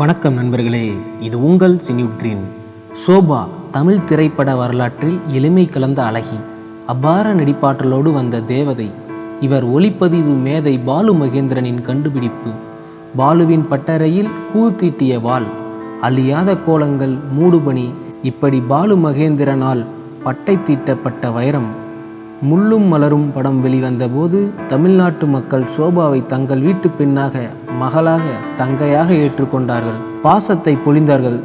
வணக்கம் நண்பர்களே இது உங்கள் சினியூட் கிரீன் சோபா தமிழ் திரைப்பட வரலாற்றில் எளிமை கலந்த அழகி அபார நடிப்பாற்றலோடு வந்த தேவதை. இவர் ஒளிப்பதிவு மேதை பாலு மகேந்திரனின் கண்டுபிடிப்பு. பாலுவின் பட்டறையில் கூழ் தீட்டிய வாள் அழியாத கோலங்கள் மூடுபணி இப்படி பாலு மகேந்திரனால் பட்டை தீட்டப்பட்ட வைரம். முள்ளும் மலரும் படம் வெளிவந்தபோது தமிழ்நாட்டு மக்கள் சோபாவை தங்கள் வீட்டு பெண்ணாக மகளாக தங்கையாக ஏற்றுக்கொண்டார்கள். பாசத்தை பொழிந்தார்கள்.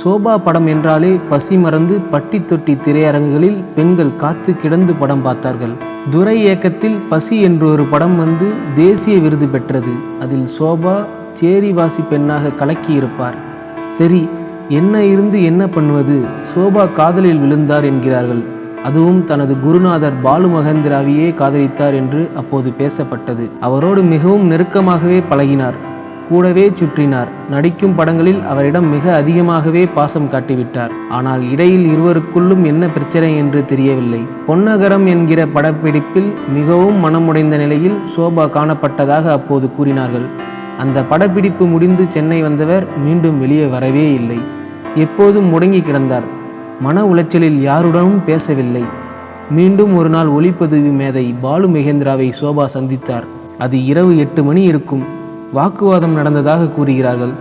சோபா படம் என்றாலே பசி மறந்து பட்டி தொட்டி திரையரங்குகளில் பெண்கள் காத்து கிடந்து படம் பார்த்தார்கள். துரை இயக்கத்தில் பசி என்று ஒரு படம் வந்து தேசிய விருது பெற்றது. அதில் சோபா சேரிவாசி பெண்ணாக கலக்கியிருப்பார். சரி என்ன இருந்து என்ன பண்ணுவது? சோபா காதலில் விழுந்தார் என்கிறார்கள். அதுவும் தனது குருநாதர் பாலு மகேந்திராவையே காதலித்தார் என்று அப்போது பேசப்பட்டது. அவரோடு மிகவும் நெருக்கமாகவே பழகினார். கூடவே சுற்றினார். நடிக்கும் படங்களில் அவரிடம் மிக அதிகமாகவே பாசம் காட்டிவிட்டார். ஆனால் இடையில் இருவருக்குள்ளும் என்ன பிரச்சனை என்று தெரியவில்லை. பொன்னகரம் என்கிற படப்பிடிப்பில் மிகவும் மனமுடைந்த நிலையில் சோபா காணப்பட்டதாக அப்போது கூறினார்கள். அந்த படப்பிடிப்பு முடிந்து சென்னை வந்தவர் மீண்டும் வெளியே வரவே இல்லை. எப்போதும் முடங்கி கிடந்தார். மன உளைச்சலில் யாருடனும் பேசவில்லை. மீண்டும் ஒரு நாள் ஒளிப்பதிவு மேதை பாலு மகேந்திராவை சோபா சந்தித்தார். அது இரவு எட்டு மணி இருக்கும். வாக்குவாதம் நடந்ததாக கூறுகிறார்கள்.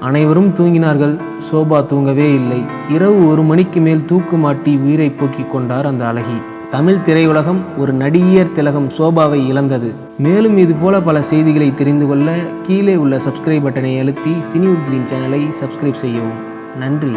அனைவரும் தூங்கினார்கள். சோபா தூங்கவே இல்லை. இரவு ஒரு மணிக்கு மேல் தூக்கு மாட்டி உயிரை போக்கிக் கொண்டார் அந்த அழகி. தமிழ் திரையுலகம் ஒரு நடிகர் திலகம் சோபாவை இழந்தது. மேலும் இது போல பல செய்திகளை தெரிந்து கொள்ள கீழே உள்ள சப்ஸ்கிரைப் பட்டனை அழுத்தி சினிவுட் கிரீன் சேனலை சப்ஸ்கிரைப் செய்யவும். நன்றி.